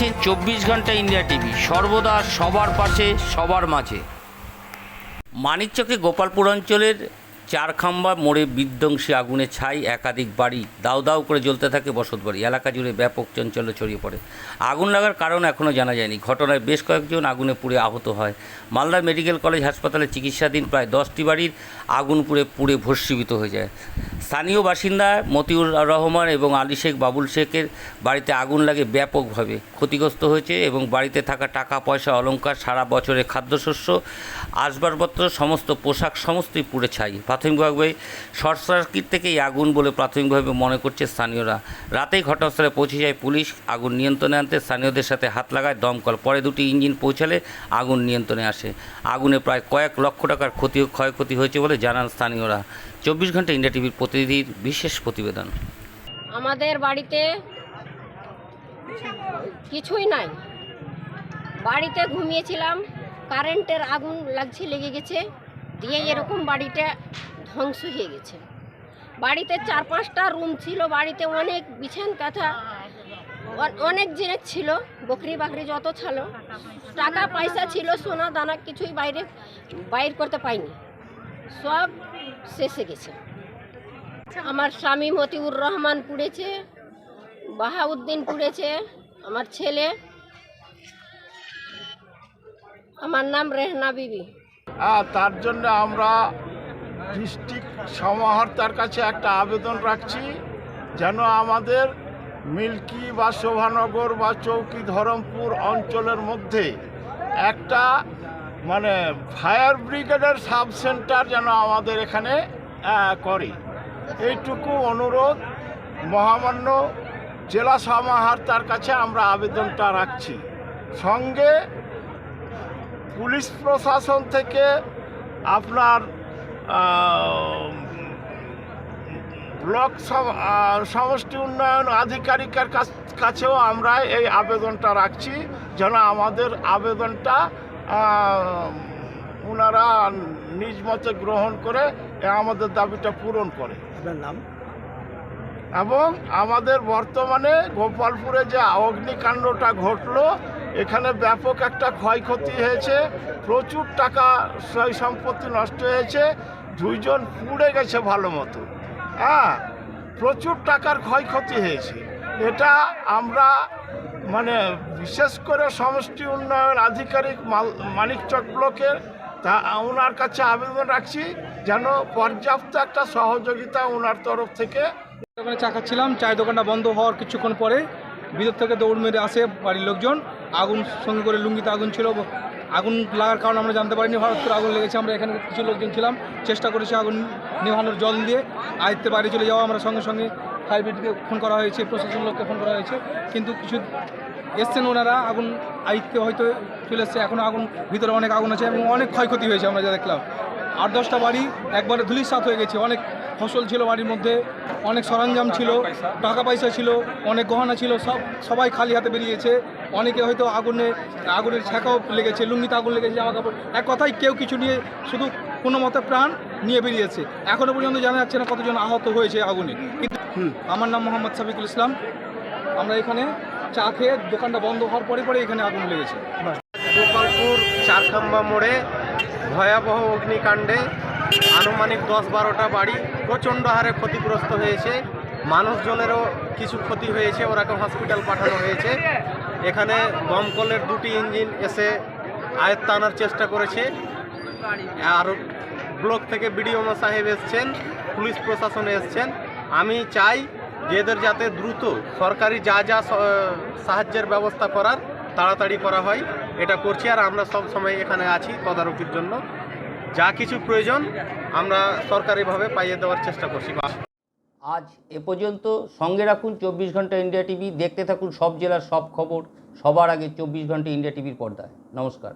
দেখছেন চব্বিশ ঘণ্টা ইন্ডিয়া টিভি। সর্বদা সবার পাশে সবার মাঝে। মানিকচকে গোপালপুর অঞ্চলের চারখাম্বা মোড়ে বিধ্বংসী আগুনে ছাই, একাধিক বাড়ি দাউ দাউ করে জ্বলতে থাকে বসতবাড়ি এলাকা জুড়ে ব্যাপক চঞ্চল্য ছড়িয়ে পড়ে। আগুন লাগার কারণ এখনও জানা যায়নি। ঘটনায় বেশ কয়েকজন আগুনে পুড়ে আহত হয়। মালদা মেডিকেল কলেজ হাসপাতালে চিকিৎসাধীন প্রায় দশটি বাড়ির আগুন পুড়ে পুড়ে ভস্মীভূত হয়ে যায়। স্থানীয় বাসিন্দা মতিউর রহমান এবং আলী শেখ বাবুল শেখের বাড়িতে আগুন লাগে ব্যাপকভাবে। ক্ষতিগ্রস্ত হয়েছে এবং বাড়িতে থাকা টাকা, পয়সা, অলংকার, সারা বছরের খাদ্যশস্য, আসবাবপত্র, সমস্ত পোশাক, সমস্তই পুড়ে ছাই। প্রাথমিকভাবে শর্ট সার্কিট থেকেই আগুন বলে প্রাথমিকভাবে মনে করছে স্থানীয়রা। রাতেই ঘটনাস্থলে পৌঁছে যায় পুলিশ, আগুন নিয়ন্ত্রণে আনতে স্থানীয়দের সাথে হাত লাগায়, দমকল। পরে দুটি ইঞ্জিন পৌঁছালে আগুন নিয়ন্ত্রণে আসে। আগুনে প্রায় কয়েক লক্ষ টাকার ক্ষতি, ক্ষয়ক্ষতি হয়েছে বলে জানান স্থানীয়রা। চব্বিশ ঘণ্টা ইন্ডিয়া টিভির প্রতিনিধির বিশেষ প্রতিবেদন। আমাদের বাড়িতে কিছুই নাই। বাড়িতে ঘুমিয়েছিলাম, কারেন্টের আগুন লাগছে, লেগে গেছে। দিয়ে এরকম বাড়িটা ধ্বংস হয়ে গেছে। বাড়িতে চার পাঁচটা রুম ছিল, বাড়িতে অনেক বিছান কাঁথা অনেক জিনিস ছিল, বকরি বাকরি যত ছিল। টাকা পয়সা ছিল, সোনা দানা কিছুই বাইরে, বাইর করতে পাইনি। সব শেষে গেছে। আমার স্বামী মতিউর রহমান পুড়েছে, বাহাউদ্দিন পুড়েছে, আমার ছেলে। আমার নাম রেহনা বিবি। আর তার জন্য আমরা ডিস্ট্রিক্ট সমাহর্তার কাছে একটা আবেদন রাখছি যেন আমাদের মিল্কি বা শোভানগর বা চৌকি ধরমপুর অঞ্চলের মধ্যে একটা মানে ফায়ার ব্রিগেডের সাব সেন্টার যেন আমাদের এখানে করে। এইটুকু অনুরোধ, মহামান্য জেলা সমাহর্তার কাছে আমরা আবেদনটা রাখছি। সঙ্গে পুলিশ প্রশাসন থেকে আপনার ব্লক সমষ্টি উন্নয়ন আধিকারিকের কাছ- কাছেও আমরা এই আবেদনটা রাখছি যেন আমাদের আবেদনটা ওনারা নিজ মতে গ্রহণ করে আমাদের দাবিটা পূরণ করে। নাম? এবং আমাদের বর্তমানে গোপালপুরে যে অগ্নিকাণ্ডটা ঘটলো এখানে ব্যাপক একটা ক্ষয়ক্ষতি হয়েছে, প্রচুর টাকা সয় সম্পত্তি নষ্ট হয়েছে, দুইজন পুড়ে গেছে ভালো মতো। হ্যাঁ প্রচুর টাকার ক্ষয়ক্ষতি হয়েছে। এটা আমরা মানে বিশেষ করে সমষ্টি উন্নয়ন আধিকারিক মানিকচক ব্লকের তা ওনার কাছে আবেদন রাখছি যেন পর্যাপ্ত একটা সহযোগিতা ওনার তরফ থেকে। ওখানে চা খাচ্ছিলাম, চায়ের দোকানটা বন্ধ হওয়ার কিছুক্ষণ পরে ভিতর থেকে দৌড় মেরে আসে বাড়ির লোকজন। আগুন, সঙ্গে করে লুঙ্গিতে আগুন ছিল। আগুন লাগার কারণ আমরা জানতে পারিনি, হঠাৎ করে আগুন লেগেছে। আমরা এখানে কিছু লোকজন ছিলাম, চেষ্টা করেছি আগুন নেভানোর জল দিয়ে। আয়ত্তে বাড়ি চলে যাওয়া, আমরা সঙ্গে সঙ্গে ফায়ার ব্রিগেডকে ফোন করা হয়েছে, প্রশাসন লোককে ফোন করা হয়েছে। কিন্তু কিছু এসছেন ওনারা, আগুন আয়ত্তে হয়তো চলে এসছে। এখনও আগুন, ভিতরে অনেক আগুন আছে এবং অনেক ক্ষয়ক্ষতি হয়েছে আমরা যা দেখলাম। আট, দশটা বাড়ি একবারে ধুলিসাৎ হয়ে গেছে। অনেক ফসল ছিল বাড়ির মধ্যে অনেক সরঞ্জাম ছিল টাকা পয়সা ছিল অনেক গহনা ছিল সব সবাই খালি হাতে বেরিয়েছে। অনেকে হয়তো আগুনে আগুনের ছ্যাঁকাও লেগেছে লুঙ্গিতে আগুন লেগেছে জামা কাপড়। এক কথায় কেউ কিছু নিয়ে শুধু কোনো মতে প্রাণ নিয়ে বেরিয়েছে। এখনও পর্যন্ত জানা যাচ্ছে না কতজন আহত হয়েছে আগুনে। কিন্তু আমার নাম মোহাম্মদ সাবিকুল ইসলাম। আমরা এখানে চা খেয়ে দোকানটা বন্ধ হওয়ার পরে পরে এখানে আগুন লেগেছে। গোপালপুর চারখাম্বা মোড়ে ভয়াবহ অগ্নিকাণ্ডে আনুমানিক দশ বারোটা বাড়ি প্রচণ্ড হারে ক্ষতিগ্রস্ত হয়েছে। মানুষজনেরও কিছু ক্ষতি হয়েছে ওরাকে হসপিটাল পাঠানো হয়েছে। এখানে দমকলের দুটি ইঞ্জিন এসে আয়ত্ত আনার চেষ্টা করেছে। আর ব্লক থেকে বিডিও সাহেব এসছেন, পুলিশ প্রশাসন এসছেন। আমি চাই যে এদের যাতে দ্রুত সরকারি যা যা সাহায্যের ব্যবস্থা করার, তাড়াতাড়ি করা হয়। এটা করছি আর আমরা সব সময় এখানে আছি তদারকির জন্য। যা কিছু প্রয়োজন আমরা সরকারিভাবে পাইয়ে দেওয়ার চেষ্টা করছি। আজ এ পর্যন্ত সঙ্গে রাখুন চব্বিশ ঘণ্টা ইন্ডিয়া টিভি, দেখতে থাকুন সব জেলার সব খবর, সবার আগে চব্বিশ ঘণ্টা ইন্ডিয়া টিভির পর্দায়। নমস্কার।